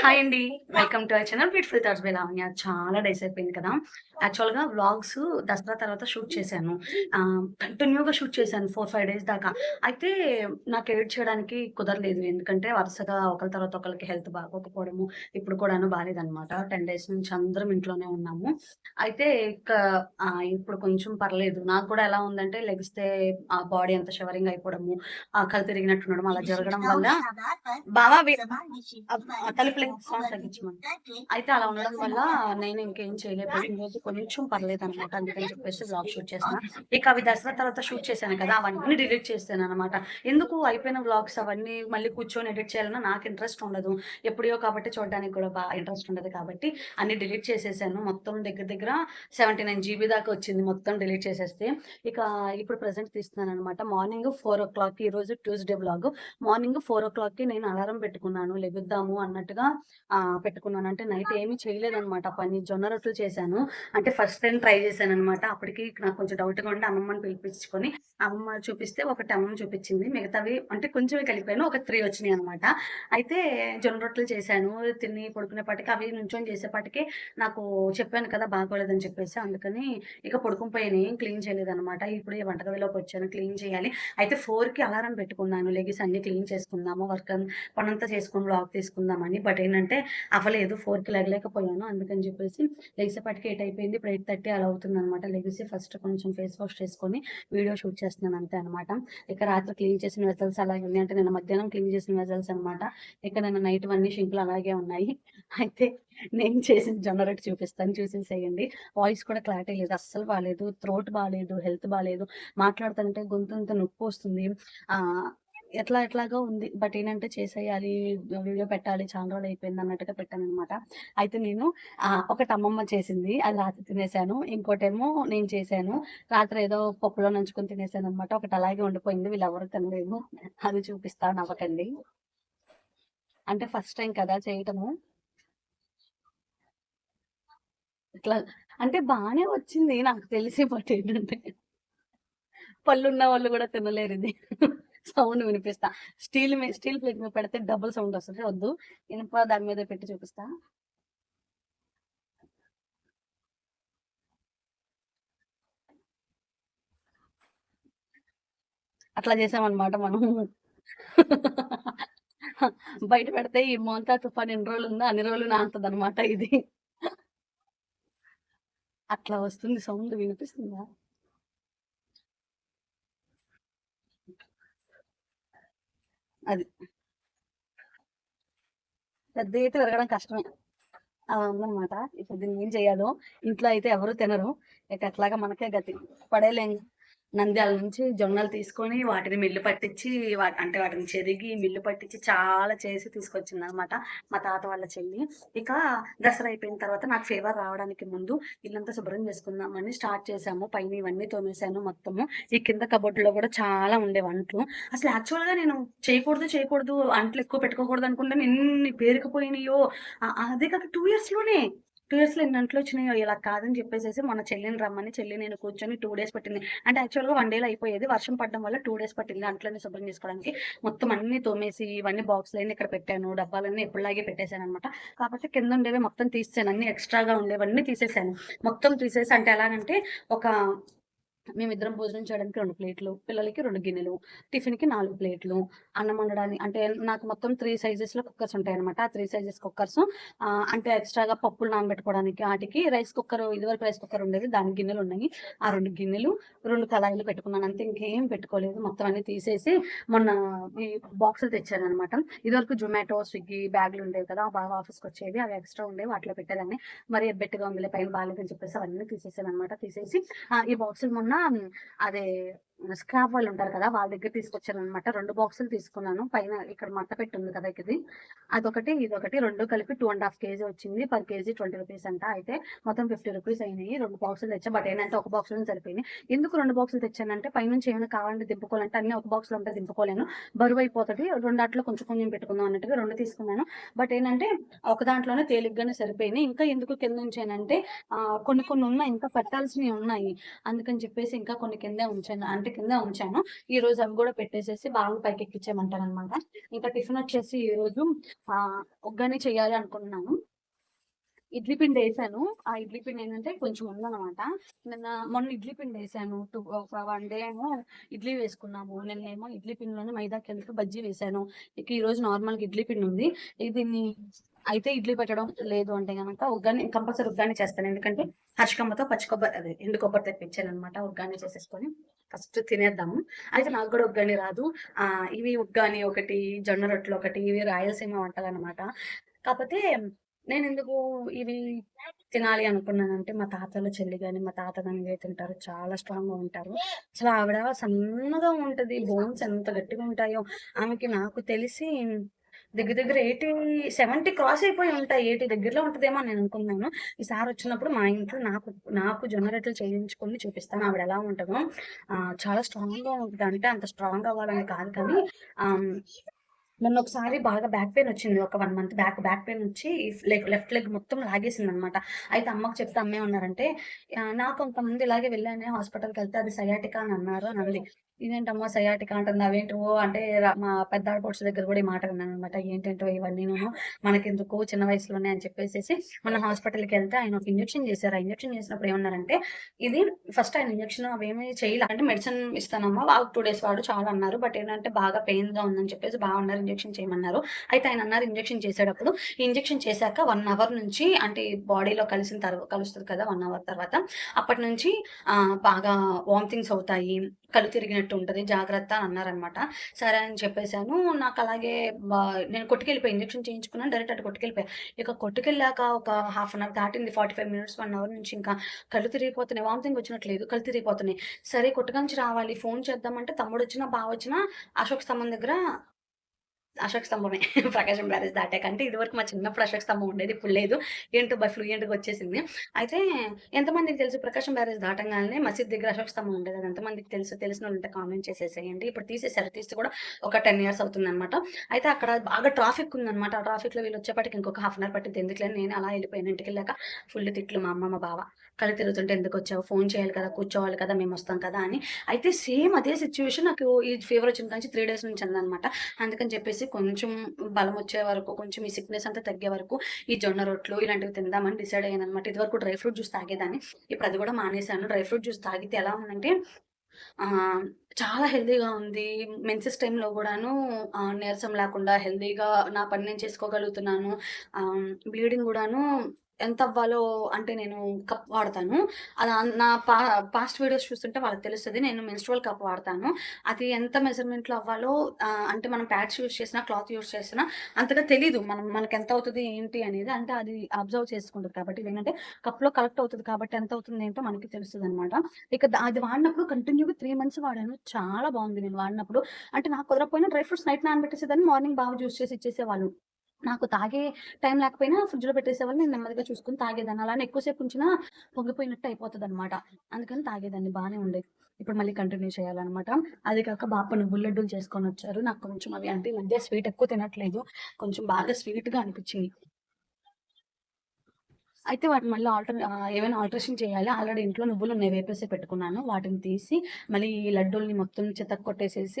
Hi అండి. Welcome to our channel. Beautiful thoughts by Lavanya చాలా days అయిపోయింది కదా. యాక్చువల్గా వ్లాగ్స్ దసరా తర్వాత షూట్ చేశాను. కంటిన్యూగా షూట్ చేశాను ఫోర్ ఫైవ్ డేస్ దాకా. అయితే నాకు ఎడిట్ చేయడానికి కుదరలేదు. ఎందుకంటే వరుసగా ఒకరి తర్వాత ఒకరికి హెల్త్ బాగోకపోవడము ఇప్పుడు కూడాను బాగాలేదనమాట టెన్ డేస్ నుంచి అందరం ఇంట్లోనే ఉన్నాము. అయితే ఇక ఇప్పుడు కొంచెం పర్లేదు. నాకు కూడా ఎలా ఉందంటే లెగిస్తే ఆ బాడీ అంతా షవరింగ్ అయిపోవడము ఆ కళ్ళు తిరిగినట్టు ఉండడం అలా జరగడం వల్ల తలుపులు తగ్గించమని. అయితే అలా ఉండడం వల్ల నేను ఇంకేం చేయలేకపోయాను రోజు కొంచెం పర్లేదు అనమాట అందుకని చెప్పేసి బ్లాగ్ షూట్ చేసిన. ఇక అవి దసరా తర్వాత షూట్ చేశాను కదా అవన్నీ డిలీట్ చేస్తాను అనమాట ఎందుకు అయిపోయిన బ్లాగ్స్ అవన్నీ మళ్ళీ కూర్చొని ఎడిట్ చేయాలన్నా నాకు ఇంట్రెస్ట్ ఉండదు. ఎప్పుడో కాబట్టి చూడడానికి కూడా బాగా ఇంట్రెస్ట్ ఉండదు కాబట్టి అన్ని డిలీట్ చేసేసాను. మొత్తం దగ్గర దగ్గర సెవెంటీ నైన్ జీబీ దాకా వచ్చింది మొత్తం డిలీట్ చేసేస్తే. ఇక ఇప్పుడు ప్రజెంట్ తీస్తున్నాను అనమాట మార్నింగ్ ఫోర్ ఓ క్లాక్ ఈ రోజు ట్యూస్డే బ్లాగ్ మార్నింగ్ ఫోర్ ఓ క్లాక్కి నేను అలారం పెట్టుకున్నాను. లెగుద్దాము అన్నట్టుగా పెట్టుకున్నాను. అంటే నైట్ ఏమీ చేయలేదన్నమాట. పని జొన్న రొట్టెలు చేశాను. అంటే ఫస్ట్ టైం ట్రై చేశాను అనమాట అప్పటికి నాకు కొంచెం డౌట్గా ఉంటే అమ్మమ్మని పిలిపించుకొని అమ్మమ్మ చూపిస్తే ఒకటి అమ్మమ్మ చూపించింది. మిగతావి అంటే కొంచెమే కలిపాను. ఒక త్రీ వచ్చినాయి అనమాట అయితే జొన్న రొట్టెలు చేశాను. తిని పడుకునేపాటికి అవి నుంచొని చేసేపాటికి నాకు చెప్పాను కదా బాగోలేదని చెప్పేసి. అందుకని ఇక పడుకుని పోయినాయి క్లీన్ చేయలేదన్నమాట. ఇప్పుడు ఈ వంటగదిలోకి వచ్చాను. క్లీన్ చేయాలి. అయితే ఫోర్కి అలారం పెట్టుకున్నాను. లెగిసి అన్ని క్లీన్ చేసుకుందాము. వర్క్ పనంతా చేసుకుని బ్లాగ్ తీసుకుందామని. బట్ ఏంటంటే అవ్వలేదు ఫోర్కి లెగలేకపోయాను అందుకని చెప్పేసి లెగిసేపాటికి ఎయిట్ అయిపోయింది ఇప్పుడు ఎయిట్ థర్టీ అలా అవుతుంది అనమాట లెగిసి ఫస్ట్ కొంచెం ఫేస్ వాష్ చేసుకొని వీడియో షూట్ చేస్తున్నాను అంతే అనమాట ఇక రాత్రి క్లీన్ చేసిన వెజల్స్ అలాగే ఉన్నాయి. అంటే నేను మధ్యాహ్నం క్లీన్ చేసిన వెజల్స్ అనమాట ఇక నేను నైట్ అన్ని షింకులు అలాగే ఉన్నాయి. అయితే నేను చేసిన జొన్న చూపిస్తాను చూపిస్తాను. చూసేసేయండి. వాయిస్ కూడా క్లారిటీ లేదు. అస్సలు బాగాలేదు థ్రోట్ బాగాలేదు హెల్త్ బాగాలేదు మాట్లాడుతుంటే గొంతు నొప్పి వస్తుంది. ఎట్లా ఎట్లాగా ఉంది. బట్ ఏంటంటే చేసేయాలి వీడియో పెట్టాలి చాలా రోజులు అయిపోయింది అన్నట్టుగా పెట్టాను అనమాట అయితే నేను ఒకటి అమ్మమ్మ చేసింది అది రాత్రి తినేసాను. ఇంకోటేమో నేను చేశాను రాత్రి ఏదో పప్పులో నంచుకొని తినేసాను అనమాట ఒకటి అలాగే ఉండిపోయింది వీళ్ళు ఎవరు తినలేదు అది చూపిస్తాను అవ్వకండి అంటే ఫస్ట్ టైం కదా చేయటము. ఇట్లా అంటే బాగానే వచ్చింది నాకు తెలిసి బట్ ఏంటంటే పళ్ళు ఉన్న వాళ్ళు కూడా తినలేరు ఇది. సౌండ్ వినిపిస్తా. స్టీల్ మీద స్టీల్ ప్లేట్ మీద పెడితే డబుల్ సౌండ్ వస్తుంది. వద్దు. ఇనుప దాని మీద పెట్టి చూపిస్తా. అట్లా చేసామన్నమాట మనం. బయట పెడితే ఈ మోంతా తుఫాన్ ఎన్ని రోజులు ఉందో అన్ని రోజులు నాంతది అనమాట ఇది. అట్లా వస్తుంది సౌండ్. వినిపిస్తుందా? అది. పెద్ద అయితే పెరగడం కష్టమే. అలా ఉందన్నమాట ఇప్పుడు దీన్ని ఏం చేయాలో? ఇంట్లో అయితే ఎవరు తినరు. ఇక అట్లాగా మనకే గతి. పడేలేం. నంద్యాల నుంచి జొన్నలు తీసుకొని వాటిని మిల్లు పట్టించి అంటే వాటిని చెరిగి మిల్లు పట్టించి చాలా చేసి తీసుకొచ్చింది అనమాట మా తాత వాళ్ళ చెల్లి. ఇక దసరా అయిపోయిన తర్వాత నాకు ఫీవర్ రావడానికి ముందు ఇల్లంతా శుభ్రం చేసుకుందామని స్టార్ట్ చేసాము పైన ఇవన్నీ తోమేశాను మొత్తము. ఈ కింద కబోర్డులో కూడా చాలా ఉండే వంటలు. అసలు యాక్చువల్గా నేను చేయకూడదు చేయకూడదు అంట్లు ఎక్కువ పెట్టుకోకూడదు అనుకుంటే ఎన్ని పేరుకుపోయినాయో. ఆ- అదే కాక టూ ఇయర్స్లోనే టూ ఇయర్స్లో ఎన్ని అంట్లు వచ్చినాయో ఇలా కాదని చెప్పేసి మన చెల్లిని రమ్మని చెల్లి నేను కూర్చొని టూ డేస్ పట్టింది. అంటే యాక్చువల్గా వన్ డేలో అయిపోయేది. వర్షం పడడం వల్ల టూ డేస్ పట్టింది. అంట్లన్నీ శుభ్రం చేసుకోవడానికి మొత్తం అన్ని తోమేసి ఇవన్నీ బాక్స్లన్నీ ఇక్కడ పెట్టాను. డబ్బాలన్నీ ఎప్పుడులాగే పెట్టేశాను అనమాట కాబట్టి కింద ఉండేవి మొత్తం తీసేసాను. అన్ని ఎక్స్ట్రాగా ఉండేవన్నీ తీసేసాను. మొత్తం తీసేసి అంటే ఎలాగంటే ఒక మేమిద్దరం భోజనం చేయడానికి రెండు ప్లేట్లు పిల్లలకి రెండు గిన్నెలు టిఫిన్కి నాలుగు ప్లేట్లు అన్నం వండడానికి అంటే నాకు మొత్తం త్రీ సైజెస్లో కుక్కర్స్ ఉంటాయి అనమాట ఆ త్రీ సైజెస్ కుక్కర్స్ అంటే ఎక్స్ట్రాగా పప్పులు నానబెట్టుకోవడానికి వాటికి రైస్ కుక్కర్ ఇదివరకు రైస్ కుక్కర్ ఉండేది దాని గిన్నెలు ఉన్నాయి. ఆ రెండు గిన్నెలు రెండు కళాయిలు పెట్టుకున్నాను. అంతే ఇంకేం పెట్టుకోలేదు. మొత్తం అన్ని తీసేసి మొన్న ఈ బాక్సులు తెచ్చాను అనమాట ఇదివరకు జొమాటో స్విగ్గీ బ్యాగులు ఉండేవి కదా బాగా ఆఫీస్కి వచ్చేవి. అవి ఎక్స్ట్రా ఉండేవి. వాటిలో పెట్టేదాన్ని. మరి ఎబ్బెట్టుగా ఉంది పైన బాగాలేదని చెప్పేసి అవన్నీ తీసేసాను అనమాట తీసేసి ఆ, ఈ బాక్సులు మొన్న మ్, అదే స్క్రాప్ వాళ్ళు ఉంటారు కదా వాళ్ళ దగ్గర తీసుకొచ్చాను అనమాట రెండు బాక్సులు తీసుకున్నాను. పైన ఇక్కడ మట్ట పెట్టి ఉంది కదా ఇది అదొకటి ఇదొకటి రెండు కలిపి టూ అండ్ హాఫ్ కేజీ వచ్చింది. పర్ కేజీ ట్వంటీ రూపీస్ అంట. అయితే మొత్తం ఫిఫ్టీ రూపీస్ అయినాయి. రెండు బాక్సులు తెచ్చా బట్ ఏంటంటే ఒక బాక్స్ సరిపోయినాయి. ఎందుకు రెండు బాక్సులు తెచ్చానంటే పైనుంచి ఏమైనా కావాలంటే దింపుకోవాలంటే అన్ని ఒక బాక్స్లో ఉంటే దింపుకోలేను. బరువు అయిపోతుంది. రెండు అట్లు కొంచెం కొంచెం పెట్టుకుందాం అన్నట్టుగా రెండు తీసుకున్నాను. బట్ ఏంటంటే ఒక దాంట్లోనే తేలిగ్గానే సరిపోయినాయి. ఇంకా ఎందుకు కింద ఉంచానంటే కొన్ని కొన్ని ఉన్నాయి. ఇంకా పెట్టాల్సినవి ఉన్నాయి. అందుకని చెప్పేసి ఇంకా కొన్ని కిందే ఉంచాను. ఒకటి కింద ఉంచాను. ఈ రోజు అవి కూడా పెట్టేసేసి బావని పైకెక్కిచ్చేయమంటాననమాట. ఇంకా టిఫిన్ వచ్చేసి ఈ రోజు ఒగ్గానే చేయాలి అనుకుంటున్నాను. ఇడ్లీ పిండి వేసాను ఆ ఇడ్లీ పిండి ఏంటంటే కొంచెం ఉందనమాట. నిన్న మొన్న ఇడ్లీ పిండి వేసాను టూ ఒక 1 డే ఏమో ఇడ్లీ వేసుకున్నాము. నిన్నేమో ఇడ్లీ పిండిలోనే మైదా కలిపి బజ్జీ వేసాను ఇక రోజు నార్మల్‌గా ఇడ్లీ పిండి ఉంది. ఇది దీన్ని అయితే ఇడ్లీ పెట్టడం లేదు అంటే గనక ఉగ్గాని కంపల్సరీ ఉగ్గాని చేస్తాను. ఎందుకంటే హర్షకమ్మతో పచ్చి కొబ్బరి అదే ఎండు కొబ్బరి తెప్పించాననమాట. ఉగ్గాని చేసేసుకొని ఫస్ట్ తినేద్దాము. అయితే నాకు కూడా ఉగ్గాని రాదు. ఇవి ఉగ్గాని ఒకటి, జొన్న రొట్టెలు ఒకటి, ఇవి రాయలసీమ వంటలు అనమాట కాకపోతే నేను ఎందుకు ఇవి తినాలి అనుకున్నానంటే మా తాతల చెల్లి కానీ మా తాత కానీ ఇవే తింటారు. చాలా స్ట్రాంగ్గా ఉంటారు. అసలు ఆవిడ సన్నగా ఉంటది. బోన్స్ ఎంత గట్టిగా ఉంటాయో. ఆమెకి నాకు తెలిసి దగ్గర దగ్గర 80, 70 క్రాస్ అయిపోయి ఉంటాయి. 80 దగ్గరలో ఉంటుందేమో నేను అనుకున్నాను. ఈసారి వచ్చినప్పుడు మా ఇంట్లో నాకు నాకు జొన్న రొట్టెలు చేయించుకొని చూపిస్తాను ఆవిడ ఎలా ఉంటుందో చాలా స్ట్రాంగ్‌గా ఉంటుంది అంటే అంత స్ట్రాంగ్ అవ్వాలని కాదు కానీ మొన్న ఒకసారి బాగా బ్యాక్ పెయిన్ వచ్చింది. ఒక one month back back pain వచ్చి లెగ్ లెఫ్ట్ లెగ్ మొత్తం లాగేసింది అనమాట అయితే అమ్మకి చెప్తే అమ్మే ఉన్నారంటే నాకు కొంతమంది ఇలాగే వెళ్ళానే హాస్పిటల్‌కెళ్తే అది సయాటికా అని అన్నారు అని ఇదేంటమ్మా సయాటిక అంటుంది. అవేంటివో అంటే మా పెద్ద ఆడపడుచు దగ్గర కూడా ఈ మాట విన్నాననమాట. ఇవన్నీ మనకి మనకెందుకు చిన్న వయసులోనే అని చెప్పేసి మన హాస్పిటల్కి వెళ్తే ఆయన ఒక ఇంజక్షన్ చేశారు. ఆ ఇంజక్షన్ చేసినప్పుడు ఏమన్నారంటే ఇది ఫస్ట్ ఆయన ఇంజక్షన్ అవేమీ చేయలే. అంటే మెడిసిన్ ఇస్తానమ్మా ఒక టూ డేస్ వాడు చాలా అన్నారు. బట్ ఏంటంటే బాగా పెయిన్‌గా ఉందని చెప్పేసి బాగా అన్నారు ఇంజక్షన్ చేయమన్నారు. అయితే ఆయన అన్నారు ఇంజక్షన్ చేసేటప్పుడు ఇంజక్షన్ చేశాక వన్ అవర్ నుంచి అంటే బాడీలో కలిసిన తర్వాత కలుస్తుంది కదా! వన్ అవర్ తర్వాత అప్పటి నుంచి బాగా వామిటింగ్స్ అవుతాయి. కళ్ళు తిరిగినట్టు ఉంటుంది జాగ్రత్త అని అన్నారనమాట. సరే అని చెప్పేశాను నాకు అలాగే బా నేను కొట్టుకెళ్ళిపోయి ఇంజక్షన్ చేయించుకున్నాను. డైరెక్ట్ అటు కొట్టుకెళ్ళిపోయా. ఇక కొట్టుకెళ్ళాక ఒక హాఫ్ అన్ అవర్ దాటింది. 45 మినిట్స్, వన్ అవర్ నుంచి ఇంకా కళ్ళు తిరిగిపోతున్నాయి. వామిటింగ్ వచ్చినట్లేదు కళ్ళు తిరిగిపోతున్నాయి. సరే కొట్టులో నుంచి రావాలి. ఫోన్ చేద్దామంటే తమ్ముడు వచ్చినా బావ వచ్చినా అశోక్ స్తంభం దగ్గర అశోక్ స్తంభమే. ప్రకాశం బ్యారేజ్ దాటాక. అంటే ఇదివరకు మా చిన్నప్పుడు అశోక్ స్తంభం ఉండేది. ఇప్పుడు లేదు. ఏంటో బై ఫ్లూయెంట్‌గా వచ్చేసింది. అయితే ఎంతమందికి తెలుసు ప్రకాశం బ్యారేజ్ దాటంగానే మసీద్ దగ్గర అశోక్ స్తంభం ఉండేది. అది ఎంతమందికి తెలుసు? తెలిసిన తెలిసినోళ్ళుంటే కామెంట్ చేసేసేయండి. ఇప్పుడు తీసేసారు. తీసి కూడా ఒక 10 ఇయర్స్ అవుతుందనమాట. అయితే అక్కడ బాగా ట్రాఫిక్ ఉందనమాట. ఆ ట్రాఫిక్‌లో వీళ్ళు వచ్చేపాటికి ఇంకొక హాఫ్ అన్ అవర్ పట్టింది ఎందుకులే నేను అలా వెళ్ళిపోయాను. ఇంటికెళ్ళాక ఫుల్ తిట్లు మా అమ్మ, మా బావ. కళ్ళు తిరుగుతుంటే ఎందుకు వచ్చావు ఫోన్ చేయాలి కదా! కూర్చోవాలి కదా! మేము వస్తాం కదా! అని. అయితే సేమ్ అదే సిచ్యువేషన్ నాకు ఈ ఫీవర్ వచ్చిన కానీ త్రీ డేస్ నుంచి అందనమాట అందుకని చెప్పేసి కొంచెం బలం వచ్చే వరకు, కొంచెం ఈ సిక్‌నెస్ అంతా తగ్గే వరకు ఈ జొన్న రొట్టెలు ఇలాంటివి తిందామని డిసైడ్ అయ్యాను అనమాట ఇది ఇదివరకు డ్రై ఫ్రూట్ జ్యూస్ తాగేదాన్ని. ఇప్పుడు అది కూడా మానేశాను. డ్రై ఫ్రూట్ జ్యూస్ తాగితే ఎలా ఉందంటే చాలా హెల్తీగా ఉంది. మెన్సెస్ టైంలో కూడాను నీరసం లేకుండా హెల్తీగా నా పని నేను చేసుకోగలుగుతున్నాను. బ్లీడింగ్ కూడాను ఎంత అవ్వాలో అంటే నేను కప్ వాడతాను. అది నా పా పాస్ట్ వీడియోస్ చూస్తుంటే వాళ్ళకి తెలుస్తుంది నేను మెన్స్ట్రువల్ కప్ వాడతాను. అది ఎంత మెజర్‌మెంట్‌లో అవ్వాలో అంటే మనం ప్యాడ్స్ యూస్ చేసినా, క్లాత్ యూస్ చేసినా అంతగా తెలీదు. మనం మనకి ఎంత అవుతుంది ఏంటి అనేది. అంటే అది అబ్జర్వ్ చేసుకుంటుంది కాబట్టి ఏంటంటే కప్‌లో కలెక్ట్ అవుతుంది కాబట్టి ఎంత అవుతుంది ఏంటో మనకి తెలుస్తుంది అనమాట ఇక అది వాడినప్పుడు కంటిన్యూగా త్రీ మంత్స్ వాడాను. చాలా బాగుంది నేను వాడినప్పుడు. అంటే నాకు కుదరకపోయినా డ్రై ఫ్రూట్స్ నైట్ నానబెట్టేసేదాన్ని. మార్నింగ్ బాగా జ్యూస్ చేసి ఇచ్చేసేవాళ్ళు. నాకు తాగే టైం లేకపోయినా ఫ్రిడ్జ్‌లో పెట్టేసేవాళ్ళు. నేను నెమ్మదిగా చూసుకొని తాగేదాన్ని. అలానే ఎక్కువసేపు ఉంచినా పొంగిపోయినట్టు అయిపోతదనమాట. అందుకని తాగేదాన్ని. బాగానే ఉండేది. ఇప్పుడు మళ్ళీ కంటిన్యూ చేయాలన్నమాట అది కాక బాప నువ్వు లడ్డూలు చేసుకొనొచ్చారు. నాకు కొంచెం అవి అంటే ఈ మధ్య స్వీట్ ఎక్కువ తినట్లేదు. కొంచెం బాగా స్వీట్‌గా అనిపించింది అయితే వాటిని మళ్ళీ ఆల్టర్ ఏమైనా ఆల్టరేషన్ చేయాలి. ఆల్రెడీ ఇంట్లో నువ్వులు నేను వేపేసి పెట్టుకున్నాను. వాటిని తీసి మళ్ళీ ఈ లడ్డూల్ని మొత్తం చితక్కొట్టేసేసి కొట్టేసేసి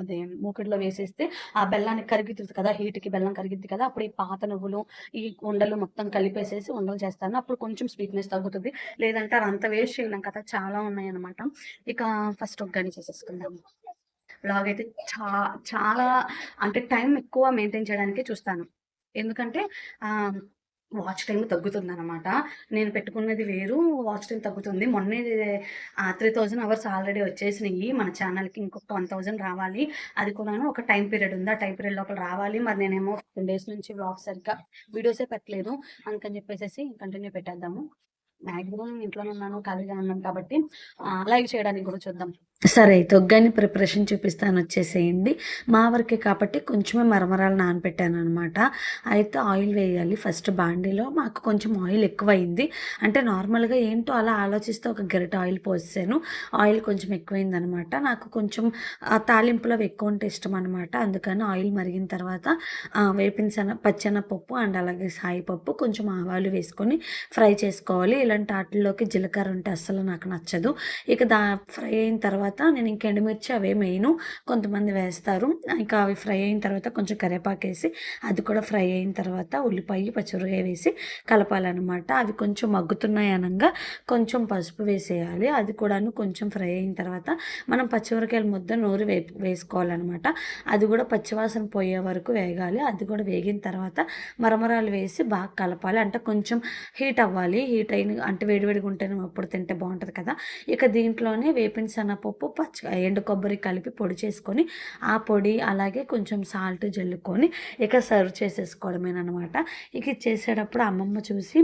అదే మూకిడిలో వేసేస్తే ఆ బెల్లాన్ని కరిగితుంది కదా! హీట్‌కి బెల్లం కరిగిద్ది కదా! అప్పుడు ఈ పాత నువ్వులు, ఈ ఉండలు మొత్తం కలిపేసేసి ఉండలు చేస్తాను. అప్పుడు కొంచెం స్వీట్‌నెస్ తగ్గుతుంది లేదంటే అదంతా వేస్ట్ చేయలేం కదా! చాలా ఉన్నాయన్నమాట. ఇక ఫస్ట్ ఉగ్గాని చేసేసుకుందాము. బ్లాగ్ అయితే చా చాలా అంటే టైం ఎక్కువ మెయింటైన్ చేయడానికి చూస్తాను. ఎందుకంటే వాచ్ వాచ్ తగ్గుతుంది తగ్గుతుందనమాట. నేను పెట్టుకున్నది వేరు. వాచ్ టైమ్ తగ్గుతుంది. మొన్నే త్రీ థౌజండ్ అవర్స్ ఆల్రెడీ వచ్చేసినాయి మన ఛానెల్‌కి ఇంకొక 1000 రావాలి. అది కూడా ఒక టైం పీరియడ్ ఉంది. ఆ టైం పీరియడ్ లోపల రావాలి. మరి నేనేమో 15 డేస్ నుంచి వ్లాగ్స్ సరిగ్గా వీడియోసే పెట్టలేదు. అందుకని చెప్పేసి కంటిన్యూ పెట్టేద్దాము. మాక్సిమం ఇంట్లోనే ఉన్నాను. ఖాళీగా ఉన్నాను కాబట్టి లైవ్ చేయడానికి కూడా చూద్దాం. సరే అయితే ప్రిపరేషన్ చూపిస్తాను వచ్చేసేయండి. మా వరకే కాబట్టి కొంచెమే మరమరాలు నానబెట్టాననమాట. అయితే ఆయిల్ వేయాలి. ఫస్ట్ బాండీలో మాకు కొంచెం ఆయిల్ ఎక్కువైంది అంటే నార్మల్‌గా ఏంటో అలా ఆలోచిస్తే ఒక గరిట ఆయిల్ పోసాను ఆయిల్ కొంచెం ఎక్కువైందనమాట. నాకు కొంచెం తాలింపులో ఎక్కువ ఉంటే ఇష్టం అనమాట అందుకని ఆయిల్ మరిగిన తర్వాత ఆహ్, వేపిన శన పచ్చెనపప్పు అండ్ అలాగే సాయిపప్పు, కొంచెం ఆవాలు వేసుకొని ఫ్రై చేసుకోవాలి. ఇలాంటి వాటిల్లోకి జీలకర్ర ఉంటే అస్సలు నాకు నచ్చదు. ఇక దా ఫ్రై అయిన తర్వాత తర్వాత నేను ఇంక ఎండుమిర్చి అవే వేయను కొంతమంది వేస్తారు. ఇంకా అవి ఫ్రై అయిన తర్వాత కొంచెం కరివేపాకు వేసి అది కూడా ఫ్రై అయిన తర్వాత ఉల్లిపాయ పచ్చిమిరపకాయ వేసి కలపాలన్నమాట. అవి కొంచెం మగ్గుతున్నాయి అనగా కొంచెం పసుపు వేసేయాలి. అది కూడాను కొంచెం ఫ్రై అయిన తర్వాత మనం పచ్చిమిరకాయల ముద్ద నూరి వే వేసుకోవాలన్నమాట. అది కూడా పచ్చివాసన పోయే వరకు వేగాలి. అది కూడా వేగిన తర్వాత మరమరాలు వేసి బాగా కలపాలి. అంటే కొంచెం హీట్ అవ్వాలి. హీట్ అయిన అంటే వేడివేడిగా ఉంటేనే అప్పుడు తింటే బాగుంటుంది కదా. ఇక దీంట్లోనే వేపిన శనగపప్పు పచ్చి ఎండు కొబ్బరి కలిపి పొడి చేసుకొని ఆ పొడి అలాగే కొంచెం సాల్ట్ జల్లుకొని ఇక సర్వ్ చేసేసుకోవడమేనమాట ఇక చేసేటప్పుడు అమ్మమ్మ చూసి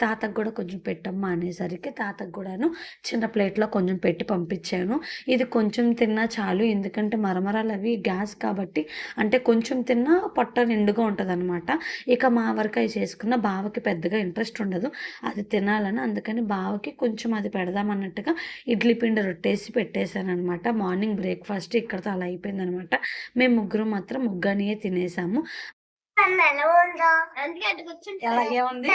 తాతకు కూడా కొంచెం పెట్టమ్మా అనేసరికి తాతకు కూడాను చిన్న ప్లేట్లో కొంచెం పెట్టి పంపించాను. ఇది కొంచెం తిన్నా చాలు ఎందుకంటే మరమరాలు అవి గ్యాస్ కాబట్టి అంటే కొంచెం తిన్నా పొట్ట నిండుగా ఉంటుంది అనమాట ఇక మా వరకు అవి చేసుకున్న బావకి పెద్దగా ఇంట్రెస్ట్ ఉండదు. అది తినాలని అందుకని బావకి కొంచెం అది పెడదామన్నట్టుగా ఇడ్లీ పిండి రొట్టేసి పెట్టేసి అనమాట మార్నింగ్ బ్రేక్ఫాస్ట్ ఇక్కడతో అలా అయిపోయింది అనమాట మేము ముగ్గురు మాత్రం ముగ్గానియే తినేసాము. ఉందో.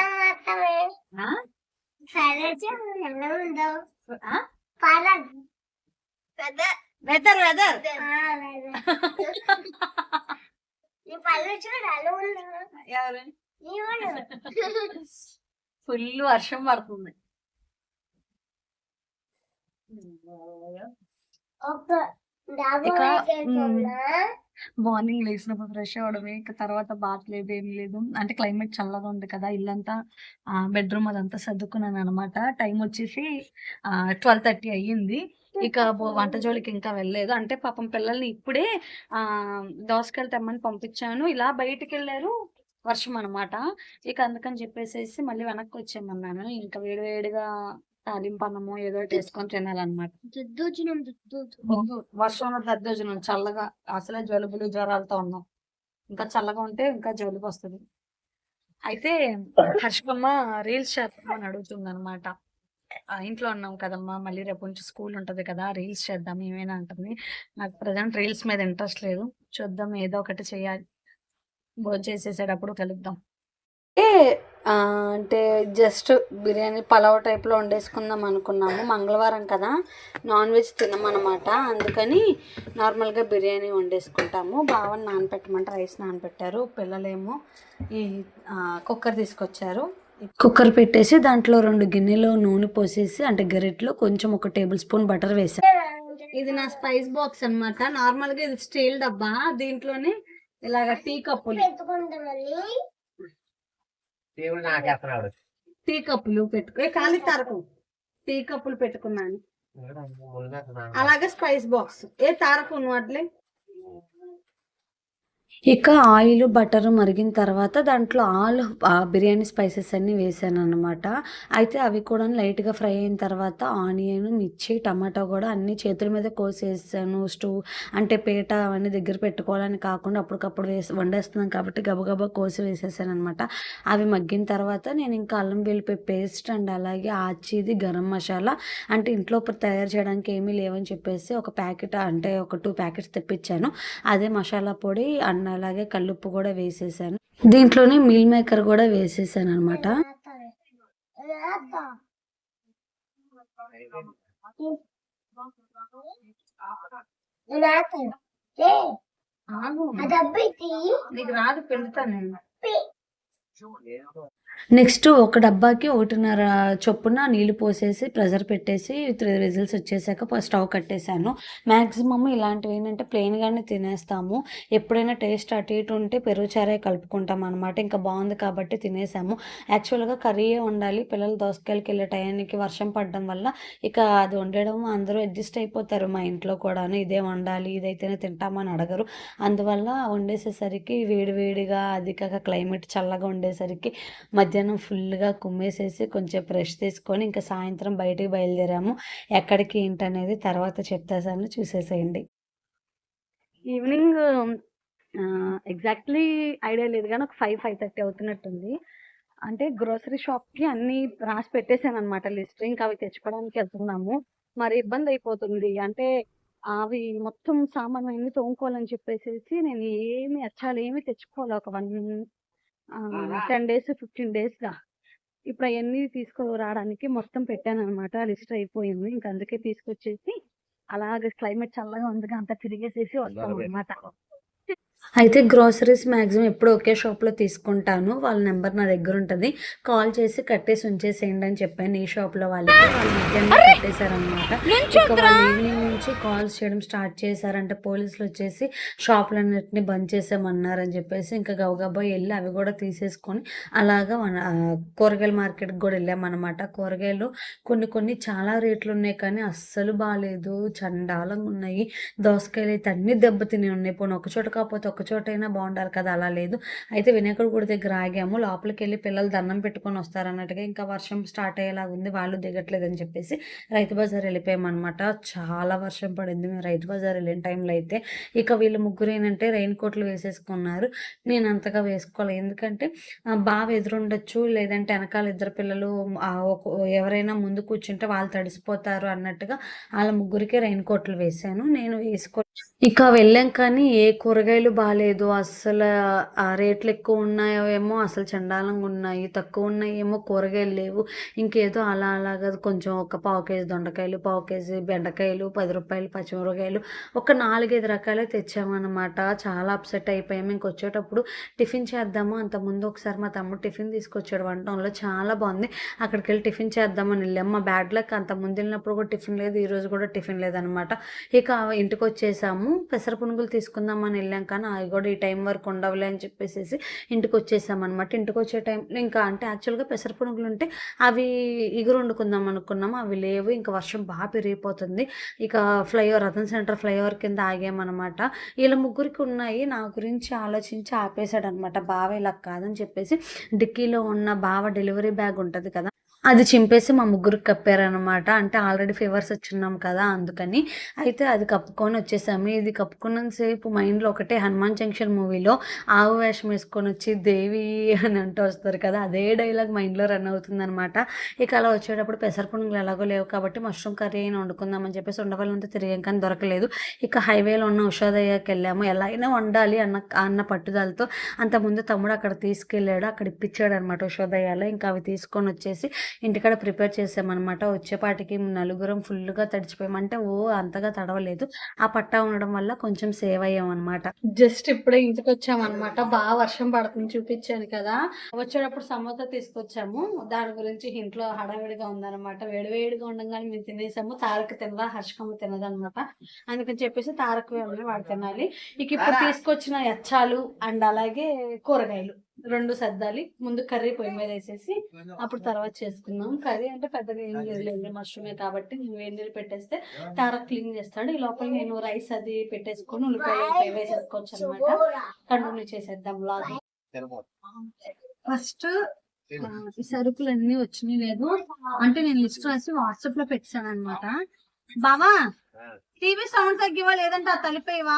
వెదర్. ఫుల్ వర్షం పడుతుంది. ఇక. మార్నింగ్ లేచినప్పుడు ఫ్రెష్ అవ్వడమే ఇక తర్వాత బాత్ లేదు ఏం లేదు. అంటే క్లైమేట్ చల్లగా ఉంది కదా ఇల్లంతా బెడ్రూమ్ అదంతా సర్దుకున్నాను అనమాట టైం వచ్చేసి ట్వెల్వ్ థర్టీ అయ్యింది. ఇక వంట జోలికి ఇంకా వెళ్ళలేదు. అంటే పాపం పిల్లల్ని ఇప్పుడే ఆ దోసకాయలు తెమ్మని పంపించాను. ఇలా బయటికి వెళ్ళారు వర్షం అనమాట ఇక అందుకని చెప్పేసేసి మళ్ళీ వెనక్కి వచ్చేయమన్నాను ఇంకా వేడివేడిగా తాలింపు అన్నమో ఏదో వేసుకొని తినాలన్నమాట. దుద్దోజనం వద్దు. వర్షంలో దద్దోజనం చల్లగా అసలే జలుబులు జ్వరాలతో ఉన్నాం. ఇంకా చల్లగా ఉంటే ఇంకా జలుబు వస్తుంది. అయితే హర్షమ్మ రీల్స్ చేద్దామని అడుగుతుంది అనమాట ఇంట్లో ఉన్నాం కదమ్మా మళ్ళీ రేపు నుంచి స్కూల్ ఉంటది కదా రీల్స్ చేద్దాం ఏమైనా అంటుంది. నాకు ప్రజెంట్ రీల్స్ మీద ఇంట్రెస్ట్ లేదు. చూద్దాం ఏదో ఒకటి చేయాలి. భోజనం చేసేసేటప్పుడు కలుద్దాం. అంటే జస్ట్ బిర్యానీ పలావ్ టైప్లో వండేసుకుందాం అనుకున్నాము. మంగళవారం కదా నాన్ వెజ్ తినమన్నమాట. అందుకని నార్మల్గా బిర్యానీ వండేసుకుంటాము. బావని నానపెట్టమంటే రైస్ నానపెట్టారు. పిల్లలేమో ఈ కుక్కర్ తీసుకొచ్చారు. కుక్కర్ పెట్టేసి దాంట్లో రెండు గిన్నెలో నూనె పోసేసి అంటే గరిటెలో కొంచెం ఒక టేబుల్ స్పూన్ బటర్ వేసాను ఇది నా స్పైస్ బాక్స్ అన్నమాట. నార్మల్గా ఇది స్టీల్ డబ్బా. దీంట్లోనే ఇలాగ టీ కప్పులు. దేవుడు నాకేస్తున్నాడు. టీ కప్పులు పెట్టుకో ఖాళీ తారకు. టీ కప్పులు పెట్టుకున్నాను అలాగే స్పైస్ బాక్స్. ఏ తారకు నువ్వు అట్లే? ఇక ఆయిల్ బటర్ మరిగిన తర్వాత దాంట్లో ఆల్ బిర్యానీ స్పైసెస్ అన్నీ వేసాను అనమాట అయితే అవి కూడా లైట్గా ఫ్రై అయిన తర్వాత ఆనియన్ మిర్చి టమాటా కూడా అన్ని చేతుల మీద కోసేసాను. స్టవ్ అంటే పీట అవన్నీ దగ్గర పెట్టుకోవాలని కాకుండా అప్పటికప్పుడు వేసి వండేస్తున్నాం కాబట్టి గబగబా కోసి వేసేసాను అనమాట అవి మగ్గిన తర్వాత నేను ఇంకా అల్లం వెల్లిపాయ పేస్ట్ అండ్ అలాగే ఆచిది గరం మసాలా అంటే ఇంట్లో తయారు చేయడానికి ఏమీ లేవని చెప్పేసి ఒక ప్యాకెట్ అంటే ఒక టూ ప్యాకెట్స్ తెప్పించాను. అదే మసాలా పొడి అన్న అలాగే కల్లుప్పు కూడా వేసేసాను. దీంట్లోనే మీల్ మేకర్ కూడా వేసేసాను అనమాట రాదు పెడతాను నెక్స్ట్ ఒక డబ్బాకి ఒకటిన్నర చొప్పున నీళ్ళు పోసేసి ప్రెజర్ పెట్టేసి త్రీ విజిల్స్ వచ్చేసాక స్టవ్ కట్టేశాను. మ్యాక్సిమమ్ ఇలాంటివి ఏంటంటే ప్లెయిన్గానే తినేస్తాము. ఎప్పుడైనా టేస్ట్ అటు ఇటు ఉంటే పెరుగు చారే కలుపుకుంటాం అనమాట ఇంకా బాగుంది కాబట్టి తినేసాము. యాక్చువల్గా కర్రీయే ఉండాలి పిల్లలు దోసకాయలకి వెళ్ళే టయానికి వర్షం పడడం వల్ల ఇక అది వండడం అందరూ అడ్జస్ట్ అయిపోతారు మా ఇంట్లో కూడాను. ఇదే వండాలి ఇదైతేనే తింటామని అడగరు. అందువల్ల వండేసేసరికి వేడి వేడిగా అది కాక క్లైమేట్ చల్లగా ఉండేసరికి మధ్యాహ్నం ఫుల్గా కుమ్మేసేసి కొంచెం ఫ్రెష్ తీసుకొని ఇంకా సాయంత్రం బయటికి బయలుదేరాము. ఎక్కడికి ఏంటనేది తర్వాత చెప్తాసాను చూసేసేయండి. ఈవినింగ్ ఎగ్జాక్ట్లీ ఐడియా లేదు కానీ ఒక ఫైవ్ ఫైవ్ థర్టీ అవుతున్నట్టుంది. అంటే గ్రోసరీ షాప్కి అన్నీ రాసి పెట్టేశాను అనమాట లిస్ట్. ఇంకా అవి తెచ్చుకోవడానికి వెళ్తున్నాము. మరి ఇబ్బంది అయిపోతుంది. అంటే అవి మొత్తం సామాన్ అన్ని తోముకోవాలని చెప్పేసి నేను ఏమి అచ్చాలు ఏమి తెచ్చుకోవాలి ఒక వన్ టెన్ డేస్ ఫిఫ్టీన్ డేస్గా ఇప్పుడు అవన్నీ తీసుకురావడానికి మొత్తం పెట్టాను అనమాట లిస్ట్ అయిపోయింది. ఇంకా అందుకే తీసుకొచ్చేసి అలాగే క్లైమేట్ చల్లగా ఉంది అంతా తిరిగేసేసి వస్తాం. అనమాట అయితే గ్రోసరీస్ మ్యాక్సిమం ఎప్పుడు ఒకే షాప్లో తీసుకుంటాను. వాళ్ళ నెంబర్ నా దగ్గర ఉంటుంది. కాల్ చేసి కట్టేసి ఉంచేసేయండి అని చెప్పాను. ఈ షాప్లో వాళ్ళకి వాళ్ళు మధ్యాహ్నం కట్టేశారనమాట ఇక వాళ్ళు ఈవినింగ్ నుంచి కాల్స్ చేయడం స్టార్ట్ చేశారంటే. పోలీసులు వచ్చేసి షాపులన్నిటిని బంద్ చేసామన్నారని చెప్పేసి ఇంకా గబగబా వెళ్ళి అవి కూడా తీసేసుకొని అలాగా మన కూరగాయల మార్కెట్కి కూడా వెళ్ళామన్నమాట. కూరగాయలు కొన్ని కొన్ని చాలా రేట్లు ఉన్నాయి కానీ అస్సలు బాగాలేదు చండాలంగా ఉన్నాయి. దోసకాయలు అయితే అన్ని దెబ్బతిని ఉన్నాయి. పోనీ ఒక చోట కాకపోతే ఒక చోటైనా బాగుండాలి కదా అలా లేదు. అయితే వినాయకుడి గుడి దగ్గర ఆగాము. లోపలికి వెళ్ళి పిల్లలు దండం పెట్టుకొని వస్తారన్నట్టుగా ఇంకా వర్షం స్టార్ట్ అయ్యేలాగా ఉంది వాళ్ళు దిగట్లేదు అని చెప్పేసి రైతు బజార్ వెళ్ళిపోయామన్నమాట. చాలా వర్షం పడింది. మేము రైతు బజార్ వెళ్ళిన టైంలో అయితే ఇక వీళ్ళు ముగ్గురు ఏంటంటే రెయిన్ కోట్లు వేసేసుకున్నారు. నేను అంతగా వేసుకోవాలి ఎందుకంటే బాగా ఎదురుండొచ్చు లేదంటే వెనకాల ఇద్దరు పిల్లలు ఎవరైనా ముందు కూర్చుంటే వాళ్ళు తడిసిపోతారు అన్నట్టుగా వాళ్ళ ముగ్గురికే రెయిన్ కోట్లు వేశాను నేను వేసుకో ఇక వెళ్ళాం కానీ ఏ కూరగాయలు బాగాలేదు అస్సలు ఆ రేట్లు ఎక్కువ ఉన్నాయో ఏమో అసలు చండాలంగా ఉన్నాయి. తక్కువ ఉన్నాయేమో కూరగాయలు లేవు. ఇంకేదో అలా అలాగా కొంచెం ఒక పావు కేజీ దొండకాయలు పావు కేజీ బెండకాయలు పది రూపాయలు పచ్చిమిరకాయలు ఒక నాలుగైదు రకాలే తెచ్చామన్నమాట. చాలా అప్సెట్ అయిపోయాము ఇంకొచ్చేటప్పుడు టిఫిన్ చేద్దాము. అంత ముందు ఒకసారి మా తమ్ముడు టిఫిన్ తీసుకొచ్చాడు వంటంలో. చాలా బాగుంది. అక్కడికి వెళ్ళి టిఫిన్ చేద్దామని వెళ్ళాము మా బ్యాగ్లోకి అంత ముందు వెళ్ళినప్పుడు కూడా టిఫిన్ లేదు. ఈరోజు కూడా టిఫిన్ లేదనమాట ఇక ఇంటికి వచ్చేసాము పెసర పునుగులు తీసుకుందామని వెళ్ళాం కానీ అవి కూడా ఈ టైం వరకు ఉండవులే అని చెప్పేసి ఇంటికి వచ్చేసాం అనమాట ఇంటికి వచ్చే టైంలో ఇంకా అంటే యాక్చువల్గా పెసర పునుగులు ఉంటే అవి ఇగురు వండుకుందాం అనుకున్నాము. అవి లేవు. ఇంకా వర్షం బాగా పెరిగిపోతుంది. ఇక ఫ్లైఓవర్ రతన్ సెంటర్ ఫ్లైఓవర్ కింద ఆగామన్నమాట. వీళ్ళ ముగ్గురికి ఉన్నాయి. నా గురించి ఆలోచించి ఆపేశాడు అనమాట బావ ఇలా కాదని చెప్పేసి డిక్కీలో ఉన్న బావ డెలివరీ బ్యాగ్ ఉంటుంది కదా అది చింపేసి మా ముగ్గురికి కప్పారనమాట అంటే ఆల్రెడీ ఫీవర్స్ వచ్చిన్నాం కదా అందుకని. అయితే అది కప్పుకొని వచ్చేసాము. ఇది కప్పుకున్నంతసేపు మైండ్లో ఒకటే హనుమాన్ జంక్షన్ మూవీలో ఆవు వేషం వేసుకొని వచ్చి దేవి అని అంటూ వస్తారు కదా అదే డైలాగ్ మైండ్లో రన్ అవుతుందనమాట ఇక అలా వచ్చేటప్పుడు పెసర ఎలాగో లేవు కాబట్టి మష్రూమ్ కర్రీ అయినా వండుకుందామని చెప్పేసి ఉండవాలంటే తిరిగాం కానీ దొరకలేదు. ఇక హైవేలో ఉన్న ఉషోదయ్యకి వెళ్ళాము. ఎలా అయినా వండాలి అన్న అన్న పట్టుదలతో. అంతకుముందు తమ్ముడు అక్కడ తీసుకెళ్ళాడు. అక్కడ ఇప్పించాడు అనమాట ఉషోదయాలో ఇంకా అవి తీసుకొని వచ్చేసి ఇంటికాడ ప్రిపేర్ చేసామన్నమాట. వచ్చేపాటికి నలుగురం ఫుల్గా తడిచిపోయాం అంటే ఓ అంతగా తడవలేదు. ఆ పట్టా ఉండడం వల్ల కొంచెం సేవ్ అయ్యాం అనమాట జస్ట్ ఇప్పుడే ఇంటికి వచ్చామన్నమాట బాగా వర్షం పడుతుంది చూపించాను కదా. వచ్చేటప్పుడు సమోసా తీసుకొచ్చాము. దాని గురించి ఇంట్లో హడావిడిగా ఉందన్నమాట. వేడివేడిగా ఉండగానే మేము తినేసాము. తారక తినదా హర్షకమ్మ తినదన్నమాట. అందుకని చెప్పేసి తారక వేడిని వాడు తినాలి. ఇక ఇప్పుడు తీసుకొచ్చిన యచ్చాలు అండ్ అలాగే కూరగాయలు. రెండు సర్దాలి. ముందు కర్రీ పొయ్యి మీద వేసేసి అప్పుడు తర్వాత చేసుకుందాం. కర్రీ అంటే పెద్దగా ఏం లేదు మష్రూమే కాబట్టి నేను వేడి నీళ్ళు పెట్టేస్తే తారక్ క్లీన్ చేస్తాడు. ఈ లోపల నేను రైస్ అది పెట్టేసుకొని ఉల్లిపాయ వేసేసుకోవచ్చు అనమాట కంటిన్యూ చేసేద్దాం లాగ్ ఫస్ట్ ఈ సరుకులు అన్ని వచ్చినాయి లేదు. అంటే నేను లిస్ట్ రాసి వాట్సాప్లో పెట్టాను అనమాట బావా టీవీ సౌండ్ తగ్గివా లేదంటే ఆ తలిపేవా?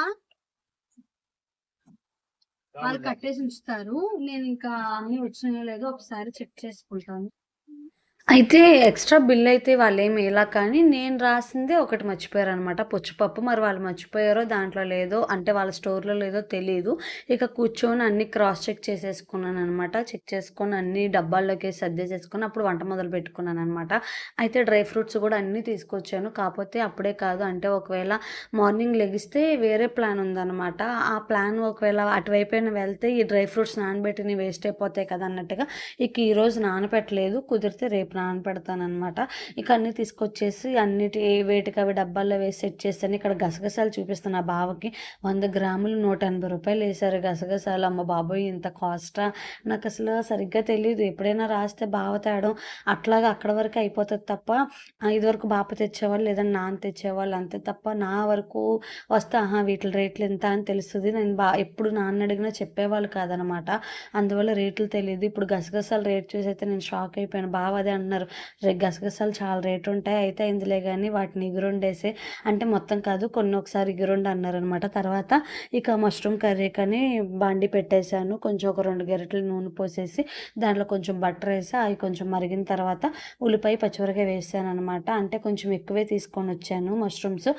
వాళ్ళు కట్టేసి ఉంచుతారు. నేను ఇంకా అన్ని వచ్చినాయో లేదో ఒకసారి చెక్ చేసుకుంటాను. అయితే ఎక్స్ట్రా బిల్ అయితే వాళ్ళు ఏమి ఇలా కానీ నేను రాసిందే ఒకటి మర్చిపోయారు అనమాట పుచ్చపప్పు మరి వాళ్ళు మర్చిపోయారో దాంట్లో లేదో అంటే వాళ్ళ స్టోర్లో లేదో తెలియదు ఇక కూర్చొని అన్ని క్రాస్ చెక్ చేసేసుకున్నాను అనమాట చెక్ చేసుకొని అన్ని డబ్బాల్లోకి వేసి సర్దేసేసుకొని అప్పుడు వంట మొదలు పెట్టుకున్నాను అనమాట అయితే డ్రై ఫ్రూట్స్ కూడా అన్నీ తీసుకొచ్చాను. కాకపోతే అప్పుడే కాదు అంటే ఒకవేళ మార్నింగ్ లెగిస్తే వేరే ప్లాన్ ఉందన్నమాట. ఆ ప్లాన్ ఒకవేళ అటువైపున వెళ్తే ఈ డ్రై ఫ్రూట్స్ నానబెట్టిన వేస్ట్ అయిపోతాయి కదా అన్నట్టుగా ఇక ఈరోజు నానబెట్టలేదు. కుదిరితే రేపు నానబెడతానమాట ఇక అన్నీ తీసుకొచ్చేసి అన్నిటి వేటికి అవి డబ్బాల్లో వేసి సెట్ చేస్తాను. ఇక్కడ గసగసాలు చూపిస్తున్నా బావకి. వంద గ్రాములు నూట ఎనభై రూపాయలు వేశారు గసగసాలు. అమ్మ బాబోయ్ ఇంత కాస్టా నాకు అసలు సరిగ్గా తెలియదు ఎప్పుడైనా రాస్తే బావ తేడం. అట్లాగా అక్కడ వరకు అయిపోతుంది తప్ప ఇదివరకు బాప తెచ్చేవాళ్ళు లేదంటే నాన్న తెచ్చేవాళ్ళు అంతే తప్ప నా వరకు వస్తే ఆహా వీటి రేట్లు ఎంత అని తెలుస్తుంది. నేను బా ఎప్పుడు నాన్న అడిగినా చెప్పేవాళ్ళు కాదనమాట అందువల్ల రేట్లు తెలియదు ఇప్పుడు గసగసాలు రేట్ చూసి అయితే నేను షాక్ అయిపోయాను. బావ అదే అన్నారు. రే గసగసాలు చాలా రేటు ఉంటాయి. అయితే ఇందులే కానీ వాటిని ఎగురుండేసి అంటే మొత్తం కాదు కొన్ని ఒకసారి ఎగురుండి అన్నారనమాట తర్వాత ఇక మష్రూమ్ కర్రీ కానీ బాండి పెట్టేశాను. కొంచెం ఒక రెండు గరిటెలు నూనె పోసేసి దాంట్లో కొంచెం బటర్ వేసి అవి కొంచెం మరిగిన తర్వాత ఉల్లిపాయ పచ్చిమిరకాయ వేసాను అనమాట అంటే కొంచెం ఎక్కువే తీసుకొని వచ్చాను మష్రూమ్స్.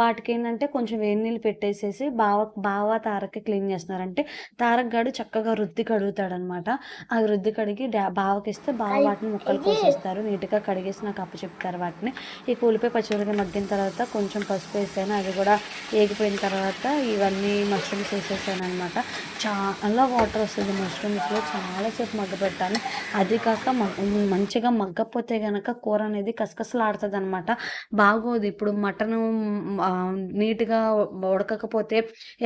వాటికి ఏంటంటే కొంచెం వేడి నీళ్ళు పెట్టేసేసి బావ బావ తారకి క్లీన్ చేస్తున్నారు. అంటే తారక్ గాడు చక్కగా రుద్ది కడుగుతాడనమాట ఆ రుద్ది కడిగి బావకి ఇస్తే బావ వాటిని ముక్కలు కోసేస్తారు నీట్గా కడిగేసి నాకు అప్పు చెప్తారు వాటిని. ఈ కూలిపోయి పచ్చిమిరపకాయ మగ్గిన తర్వాత కొంచెం పసుపు వేసాను. అది కూడా ఏగిపోయిన తర్వాత ఇవన్నీ మష్రూమ్స్ వేసేసాను అనమాట చాలా వాటర్ వస్తుంది మష్రూమ్స్లో చాలాసేపు మగ్గపెట్టాలి అది కాక మంచిగా మగ్గపోతే కనుక కూర అనేది కసకసలాడుతుంది అనమాట బాగోదు. ఇప్పుడు మటన్ నీట్గా ఉడకకపోతే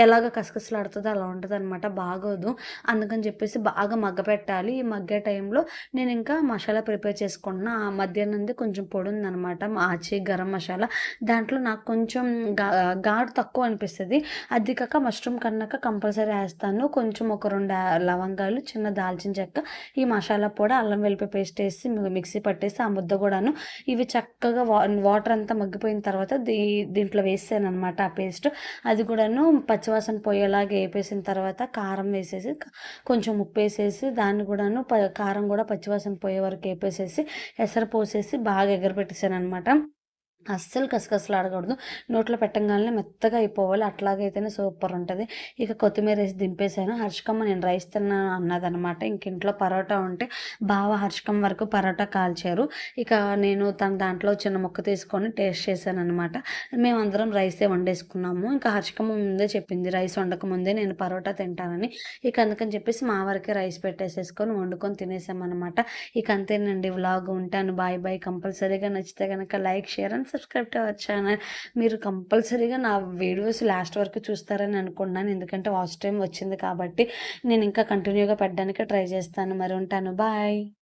ఎలాగ కసకసలాడుతుందో అలా ఉంటుంది అనమాట బాగోదు. అందుకని చెప్పేసి బాగా మగ్గపెట్టాలి ఈ మగ్గే టైంలో నేను ఇంకా మసాలా ప్రిపేర్ చేసుకుంటున్నా ఆ మధ్యాహ్నంది కొంచెం పొడి ఉందనమాట ఆచి గరం మసాలా. దాంట్లో నాకు కొంచెం గా ఘాటు తక్కువ అనిపిస్తుంది. అది కాక మష్రూమ్ కన్నాక కంపల్సరీ వేస్తాను. కొంచెం ఒక రెండు లవంగాలు చిన్న దాల్చిన చెక్క ఈ మసాలా పొడి అల్లం వెల్లిపాయ పేస్ట్ వేసి మిక్సీ పట్టేసి ఆ ముద్ద కూడాను ఇవి చక్కగా వా వాటర్ అంతా మగ్గిపోయిన తర్వాత దీ దీంట్లో వేసాను అనమాట ఆ పేస్ట్. అది కూడాను పచ్చివాసన పోయేలాగా వేపేసిన తర్వాత కారం వేసేసి కొంచెం ఉప్పు వేసేసి దాన్ని కూడాను కారం కూడా పచ్చివాసన పోయే వరకు వేపేసి పోసేసి ఎసరు పోసేసి బాగా ఎగరపెట్టేసాను అనమాట అస్సలు కసకసలాడకూడదు. నోట్లో పెట్టగానే మెత్తగా అయిపోవాలి. అట్లాగైతేనే సూపర్ ఉంటుంది ఇక కొత్తిమీర వేసి దింపేసాను హర్షకమ్మ నేను రైస్ తిన్నాను అన్నదనమాట. ఇంక ఇంట్లో పరోటా ఉంటే బావ హర్షకమ్మ వరకు పరోటా కాల్చారు. ఇక నేను తన దాంట్లో చిన్న ముక్క తీసుకొని టేస్ట్ చేశాను అనమాట మేమందరం రైసే వండేసుకున్నాము. ఇంకా హర్షకమ్మ ముందే చెప్పింది రైస్ వండకముందే నేను పరోటా తింటానని. ఇక అందుకని చెప్పేసి మా వరకే రైస్ పెట్టేసేసుకొని వండుకొని తినేసామన్నమాట. ఇక అంతేనండి. వ్లాగ్ ఉంటాను బాయ్ బాయ్ కంపల్సరీగా నచ్చితే కనుక like share and subscribe to our channel మీరు కంపల్సరీగా నా వీడియోస్ లాస్ట్ వరకు చూస్తారని అనుకున్నాను ఎందుకంటే వాచ్ టైం వచ్చింది కాబట్టి నేను ఇంకా కంటిన్యూగా పెట్టడానికి ట్రై చేస్తాను. మరి ఉంటాను. బాయ్